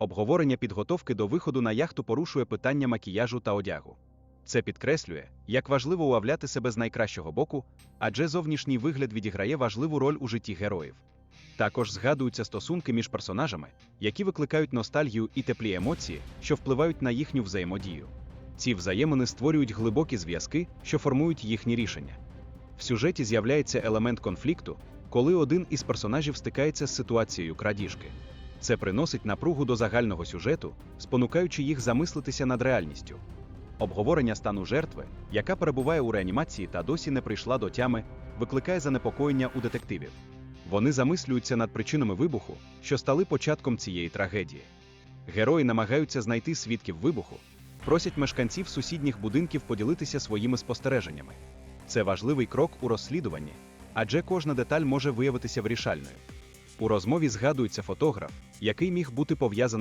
Обговорення підготовки до виходу на яхту порушує питання макіяжу та одягу. Це підкреслює, як важливо уявляти себе з найкращого боку, адже зовнішній вигляд відіграє важливу роль у житті героїв. Також згадуються стосунки між персонажами, які викликають ностальгію і теплі емоції, що впливають на їхню взаємодію. Ці взаємини створюють глибокі зв'язки, що формують їхні рішення. В сюжеті з'являється елемент конфлікту, коли один із персонажів стикається з ситуацією крадіжки. Це приносить напругу до загального сюжету, спонукаючи їх замислитися над реальністю. Обговорення стану жертви, яка перебуває у реанімації та досі не прийшла до тями, викликає занепокоєння у детективів. Вони замислюються над причинами вибуху, що стали початком цієї трагедії. Герої намагаються знайти свідків вибуху, просять мешканців сусідніх будинків поділитися своїми спостереженнями. Це важливий крок у розслідуванні, адже кожна деталь може виявитися вирішальною. У розмові згадується фотограф, який міг бути пов'язаний